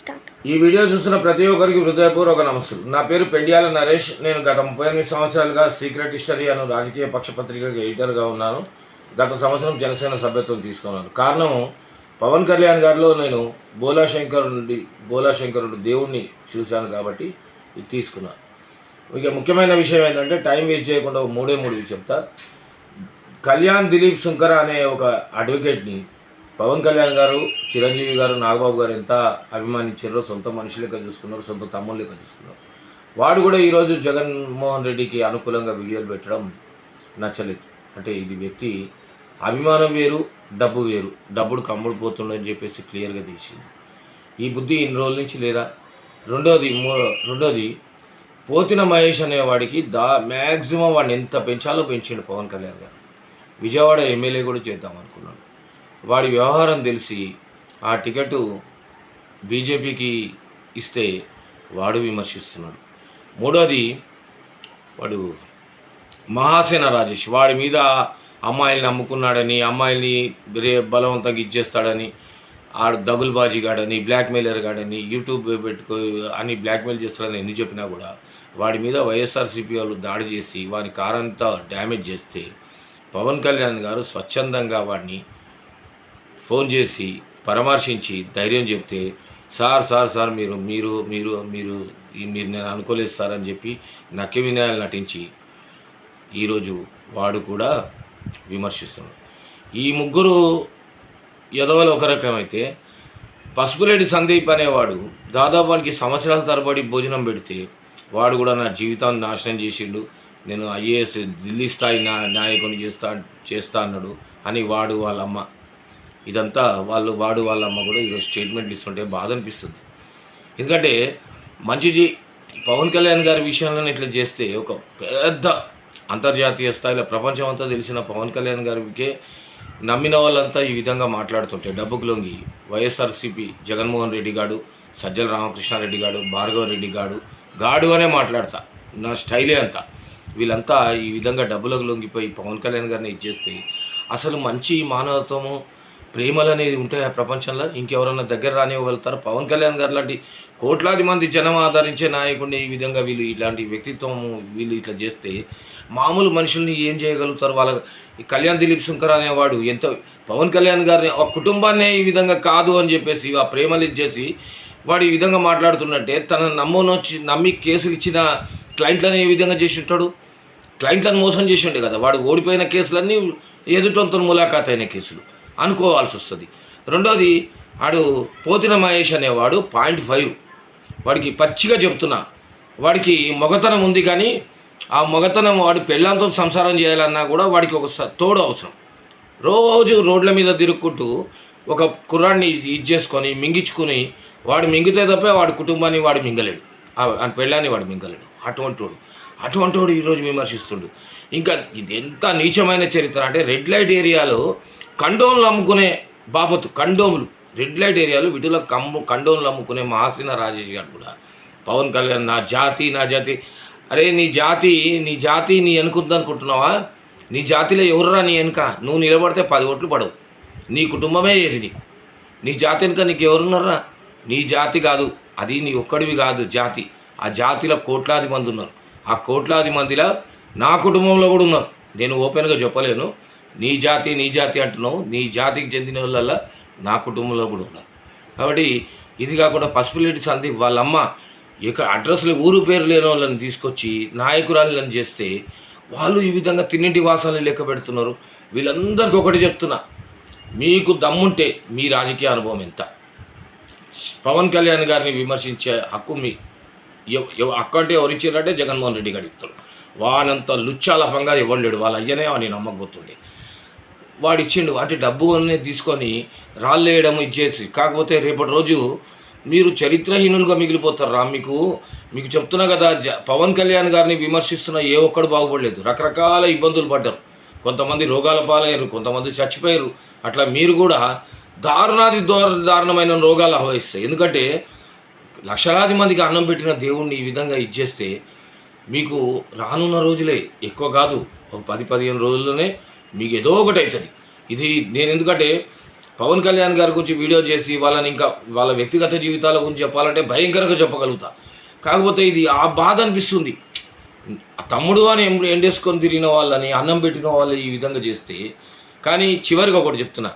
Start. ఈ video చూస్తున్న ప్రతి ఒక్కరికి హృదయపూర్వక నమస్సులు. నా పేరు పెండియాల నరేష్. నేను గత ముప్పై ఎనిమిది సంవత్సరాలుగా సీక్రెట్ హిస్టరీ అను రాజకీయ పక్ష పత్రికకి ఎడిటర్గా ఉన్నాను. గత సంవత్సరం జనసేన సభ్యత్వం తీసుకున్నాను. కారణం పవన్ కళ్యాణ్ గారిలో నేను బోలా శంకర్ నుండి బోలా దేవుణ్ణి చూశాను కాబట్టి ఇది తీసుకున్నాను. ఇక ముఖ్యమైన విషయం ఏంటంటే టైం వేస్ట్ చేయకుండా ఒక మూడే మూడు చెప్తా. కళ్యాణ్ దిలీప్ శంకర్ అనే ఒక అడ్వకేట్ని పవన్ కళ్యాణ్ గారు చిరంజీవి గారు నాగబాబు గారు ఎంత అభిమానించారో సొంత మనుషులుగా చూసుకున్నారు సొంత తమ్ముళ్ళుగా చూసుకున్నారు. వాడు కూడా ఈరోజు జగన్మోహన్ రెడ్డికి అనుకూలంగా వీడియోలు పెట్టడం నచ్చలేదు. అంటే ఇది వ్యక్తి అభిమానం వేరు డబ్బు వేరు. డబ్బుడు కమ్ముడు పోతుండని చెప్పేసి క్లియర్గా తెలిసింది. ఈ బుద్ధి ఇన్ని రోజుల నుంచి లేదా? రెండోది మూ రెండోది పోతిన మహేష్ అనేవాడికి దా మ్యాక్సిమం వాడిని ఎంత పెంచాలో పెంచిండు పవన్ కళ్యాణ్ గారు. విజయవాడ ఎమ్మెల్యే కూడా చేద్దాం అనుకున్నాడు. వాడి వ్యవహారం తెలిసి ఆ టికెట్ బీజేపీకి ఇస్తే వాడు విమర్శిస్తున్నాడు. మూడోది వాడు మహాసేన రాజేష్. వాడి మీద అమ్మాయిల్ని అమ్ముకున్నాడని అమ్మాయిల్ని రే బలవంతంగా ఇచ్చేస్తాడని ఆడు దగులుబాజీ గాడని బ్లాక్మెయిలర్ గాడని యూట్యూబ్ పెట్టుకో అని బ్లాక్మెయిల్ చేస్తాడని ఎన్ని చెప్పినా కూడా వాడి మీద వైఎస్ఆర్సీపీ వాళ్ళు దాడి చేసి వాని కారంతా డ్యామేజ్ చేస్తే పవన్ కళ్యాణ్ గారు స్వచ్ఛందంగా వాడిని ఫోన్ చేసి పరామర్శించి ధైర్యం చెప్తే సార్ సార్ సార్ మీరు మీరు మీరు మీరు మీరు నేను అనుకోలేదు సార్ అని చెప్పి నక్కి వినయాలు నటించి ఈరోజు వాడు కూడా విమర్శిస్తున్నాడు. ఈ ముగ్గురు ఎదవలు ఒక రకమైతే పసుపులేడి సందీప్ అనేవాడు దాదాపు వానికి సంవత్సరాల తరబడి భోజనం పెడితే వాడు కూడా నా జీవితాన్ని నాశనం చేసిండు నేను ఐఏఎస్ ఢిల్లీ స్థాయి నా నాయకుని చేస్తా చేస్తా అన్నాడు అని వాడు వాళ్ళ అమ్మ ఇదంతా వాళ్ళు వాడు వాళ్ళ అమ్మ కూడా ఈరోజు స్టేట్మెంట్లు ఇస్తుంటే బాధ అనిపిస్తుంది. ఎందుకంటే మంచి పవన్ కళ్యాణ్ గారి విషయంలో ఇట్లా చేస్తే ఒక పెద్ద అంతర్జాతీయ స్థాయిలో ప్రపంచం అంతా తెలిసిన పవన్ కళ్యాణ్ గారికి నమ్మిన వాళ్ళంతా ఈ విధంగా మాట్లాడుతుంటే డబ్బుకు లొంగి వైఎస్ఆర్సీపీ జగన్మోహన్ రెడ్డి గాడు సజ్జల రామకృష్ణారెడ్డి గాడు భార్గవ రెడ్డి గాడు గాడు అనే మాట్లాడతా నా స్టైలే అంతా. వీళ్ళంతా ఈ విధంగా డబ్బులకు లొంగిపోయి పవన్ కళ్యాణ్ గారిని ఇచ్చేస్తే అసలు మంచి మానవత్వము ప్రేమలు అనేది ఉంటాయి ఆ ప్రపంచంలో. ఇంకెవరన్నా దగ్గర రానివ్వగలుగుతారు? పవన్ కళ్యాణ్ గారు లాంటి కోట్లాది మంది జనం ఆదరించే నాయకుడిని ఈ విధంగా వీళ్ళు ఇలాంటి వ్యక్తిత్వం వీళ్ళు ఇట్లా చేస్తే మామూలు మనుషుల్ని ఏం చేయగలుగుతారు? వాళ్ళ కళ్యాణ్ దిలీప్ శంకర్ అనేవాడు ఎంత పవన్ కళ్యాణ్ గారిని ఆ కుటుంబాన్నే ఈ విధంగా కాదు అని చెప్పేసి ఆ ప్రేమలు ఇచ్చేసి వాడు ఈ విధంగా మాట్లాడుతున్నట్టే తన నమ్మనొచ్చి నమ్మి కేసులు ఇచ్చిన క్లయింట్లను ఏ విధంగా చేసి ఉంటాడు? క్లయింట్లను మోసం చేసి ఉండే కదా వాడు ఓడిపోయిన కేసులన్నీ ఎదుటంతో ములాఖాత్ అయిన కేసులు. అనుకోవాల్సి వస్తుంది. రెండోది వాడు పోతిన మహేష్ అనేవాడు పాయింట్ ఫైవ్. వాడికి పచ్చిగా చెప్తున్నా. వాడికి మొగతనం ఉంది కానీ ఆ మొగతనం వాడి పెళ్ళంతో సంసారం చేయాలన్నా కూడా వాడికి ఒక తోడు అవసరం. రోజు రోడ్ల మీద తిరుక్కుంటూ ఒక కుర్రాన్ని ఇది చేసుకొని మింగించుకొని వాడు మింగితే తప్ప వాడి కుటుంబాన్ని వాడు మింగలేడు. ఆ ఆ పెళ్ళాన్ని వాడు మింగలేడు. అటువంటి వాడు అటువంటి వాడు ఈరోజు విమర్శిస్తుండు. ఇంకా ఇది ఎంత నీచమైన చరిత్ర అంటే రెడ్ లైట్ ఏరియాలో కండోన్లు అమ్ముకునే బాపతు కండోములు. రెడ్ లైట్ ఏరియాలో వీటిలో కమ్ము కండోన్లు అమ్ముకునే మహాసిన రాజేష్ గారు కూడా. పవన్ కళ్యాణ్ నా జాతి నా జాతి. అరే నీ జాతి నీ జాతి నీ అనుకుందనుకుంటున్నావా నీ జాతిలో ఎవరురా నీ వెనుక నువ్వు నిలబడితే పది ఓట్లు పడవు. నీ కుటుంబమే ఏది నీకు? నీ జాతి వెనుక నీకు ఎవరున్నారా? నీ జాతి కాదు. అది నీ ఒక్కడివి కాదు జాతి. ఆ జాతిలో కోట్లాది మంది ఉన్నారు. ఆ కోట్లాది మందిలో నా కుటుంబంలో కూడా ఉన్నారు. నేను ఓపెన్గా చెప్పలేను. నీ జాతి నీ జాతి అంటున్నావు. నీ జాతికి చెందిన వాళ్ళ నా కుటుంబంలో కూడా ఉన్నారు. కాబట్టి ఇది కాకుండా పసుపులేటి సందీప్ వాళ్ళమ్మ ఇక అడ్రస్లు ఊరు పేరు లేని వాళ్ళని తీసుకొచ్చి నాయకురాలను చేస్తే వాళ్ళు ఈ విధంగా తిన్నింటి వాసాలు లెక్క పెడుతున్నారు. వీళ్ళందరికీ ఒకటి చెప్తున్నా. మీకు దమ్ముంటే మీ రాజకీయ అనుభవం ఎంత? పవన్ కళ్యాణ్ గారిని విమర్శించే హక్కు మీ. ఎవ- హక్కు అంటే ఎవరు ఇచ్చారంటే జగన్మోహన్ రెడ్డి గారు ఇస్తారు. వానంత లుచ్చాలఫంగా ఎవరు లేడు వాళ్ళ అయ్యనే అని నమ్మకపోతుండే. వాడు ఇచ్చిండు అంటే డబ్బు తీసుకొని రాళ్ళేయడం ఇచ్చేసి కాకపోతే రేపటి రోజు మీరు చరిత్రహీనులుగా మిగిలిపోతారు రా మీకు. మీకు చెప్తున్నా కదా జ పవన్ కళ్యాణ్ గారిని విమర్శిస్తున్న ఏ ఒక్కడు బాగుపడలేదు. రకరకాల ఇబ్బందులు పడ్డారు. కొంతమంది రోగాల పాలయ్యారు కొంతమంది చచ్చిపోయారు. అట్లా మీరు కూడా దారుణాది దారుణమైన రోగాలు ఆవహిస్తాయి. ఎందుకంటే లక్షలాది మందికి అన్నం పెట్టిన దేవుణ్ణి ఈ విధంగా ఇచ్చేస్తే మీకు రానున్న రోజులే ఎక్కువ కాదు. ఒక పది పదిహేను రోజుల్లోనే మీకు ఏదో ఒకటి అవుతుంది ఇది నేను ఎందుకంటే పవన్ కళ్యాణ్ గారి గురించి వీడియో చేసి వాళ్ళని ఇంకా వాళ్ళ వ్యక్తిగత జీవితాల గురించి చెప్పాలంటే భయంకరంగా చెప్పగలుగుతా. కాకపోతే ఇది ఆ బాధ అనిపిస్తుంది. తమ్ముడు అని ఎండేసుకొని తిరిగిన వాళ్ళని అన్నం పెట్టిన వాళ్ళు ఈ విధంగా చేస్తే కానీ చివరికి ఒకటి చెప్తున్నా.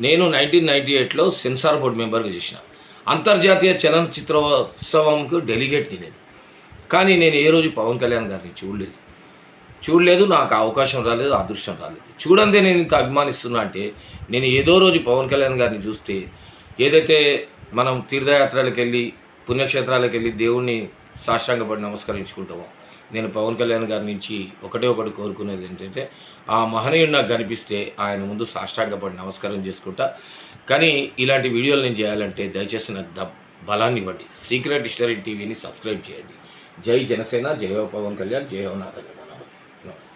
నేను నైన్టీన్ నైంటీ ఎయిట్లో సెన్సార్ బోర్డు మెంబర్గా చేసిన. అంతర్జాతీయ చలనచిత్రోత్సవంకు డెలిగేట్ని నేను కానీ నేను ఏ రోజు పవన్ కళ్యాణ్ గారిని చూడలేదు. చూడలేదు నాకు అవకాశం రాలేదు అదృష్టం రాలేదు. చూడందే నేను ఇంత అభిమానిస్తున్నా అంటే నేను ఏదో రోజు పవన్ కళ్యాణ్ గారిని చూస్తే ఏదైతే మనం తీర్థయాత్రలకు వెళ్ళి పుణ్యక్షేత్రాలకు వెళ్ళి దేవుణ్ణి సాష్టాంగపడి నమస్కరించుకుంటామో నేను పవన్ కళ్యాణ్ గారి నుంచి ఒకటే ఒకటి కోరుకునేది ఏంటంటే ఆ మహనీయుడు నాకు కనిపిస్తే ఆయన ముందు సాష్టాంగపడి నమస్కారం చేసుకుంటా. కానీ ఇలాంటి వీడియోలు నేను చేయాలంటే దయచేసి నాకు ద బలాన్ని ఇవ్వండి. సీక్రెట్ హిస్టరీ టీవీని సబ్స్క్రైబ్ చేయండి. జై జనసేన జై పవన్ కళ్యాణ్ జయ నాథ నమస్తే.